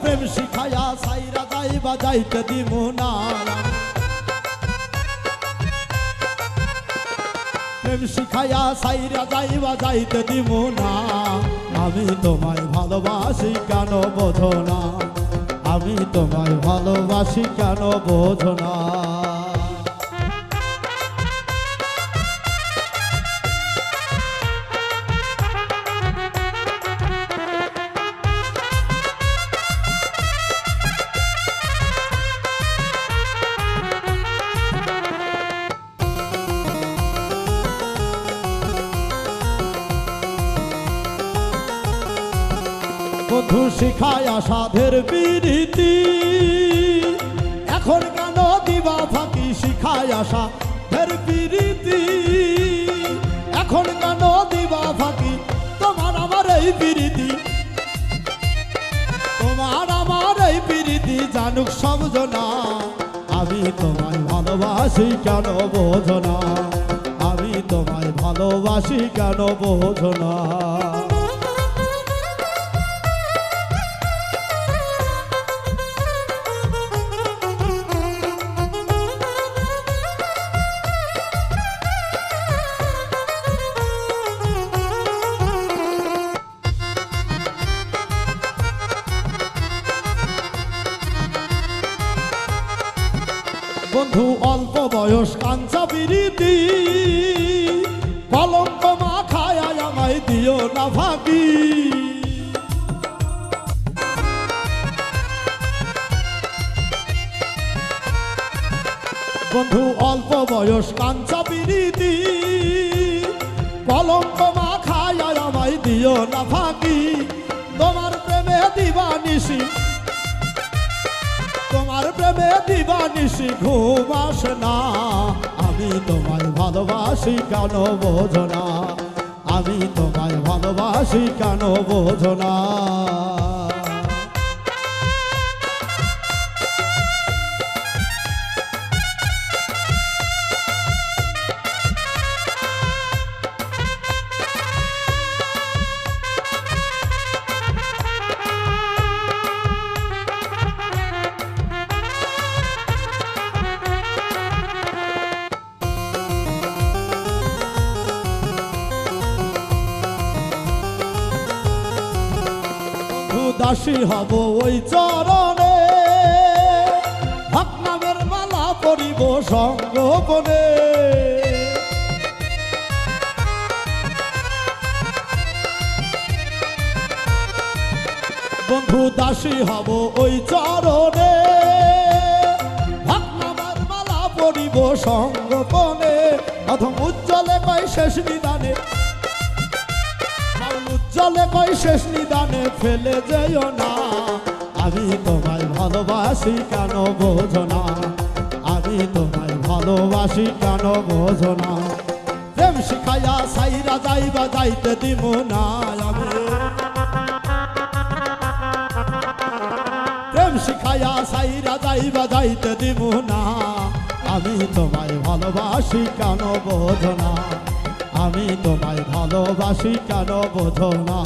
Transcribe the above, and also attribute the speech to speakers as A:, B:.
A: প্রেম শিখাইয়া সাইরা যাইবা যাইতে দিব না। প্রেম শিখাইয়া সাইরা যাইবা যাইতে দিব না। আমি তোমায় ভালোবাসি কেন বোঝ না। আমি তোমায় ভালোবাসি কেন বোঝ না। বন্ধু শিখায় সাধের বিরীতি এখন কেন দিবা ফাঁকি শিখায় সাধের বিরীতি এখন কেন দিবা ফাঁকি? তোমার আমার এই বিরীতি তোমার আমার এই বিরীতি জানুক সমঝনা আমি তোমায় ভালোবাসি কেন বোঝনা আমি তোমায় ভালোবাসি কেন বোঝো বন্ধু, অল্প বয়স, কাঞ্চা বিরীতি। কলঙ্ক মা খায় আমায় দিও না ভাগি বন্ধু, অল্প বয়স, কাঞ্চা বিরীতি। কলঙ্ক মা খায় আমায় দিও না ভাগি তোমার প্রেমে দিবানিসি তোমার প্রেমে দিবানিসি ঘুম না। আমি তোমায় ভালোবাসি কেন বোঝনা আমি তোমায় ভালোবাসি কেন বোঝো না? উদাসী হব ওই চরণে। হক মালা পরিব সঙ্গোপনে বন্ধু দাসী হব ওই চরণে। হক মালা পরিব সঙ্গোপনে অথম উজ্জ্বলে কয় শেষ নিদানে উজ্জ্বলে কই শেষ নিদানে ফেলে যেও না। আমি তোমায় ভালোবাসি কেন বোঝো না? আমি তোমায় ভালোবাসি কেন বোঝো না? প্রেম শিখাইয়া সাইরা যাইবা, যাইতে দিব না আমি। প্রেম শিখাইয়া সাইরা যাইবা, যাইতে দিব না। আমি তোমায় ভালোবাসি কেন বোঝো না? আমি তোমায় ভালোবাসি কেন বোঝো না?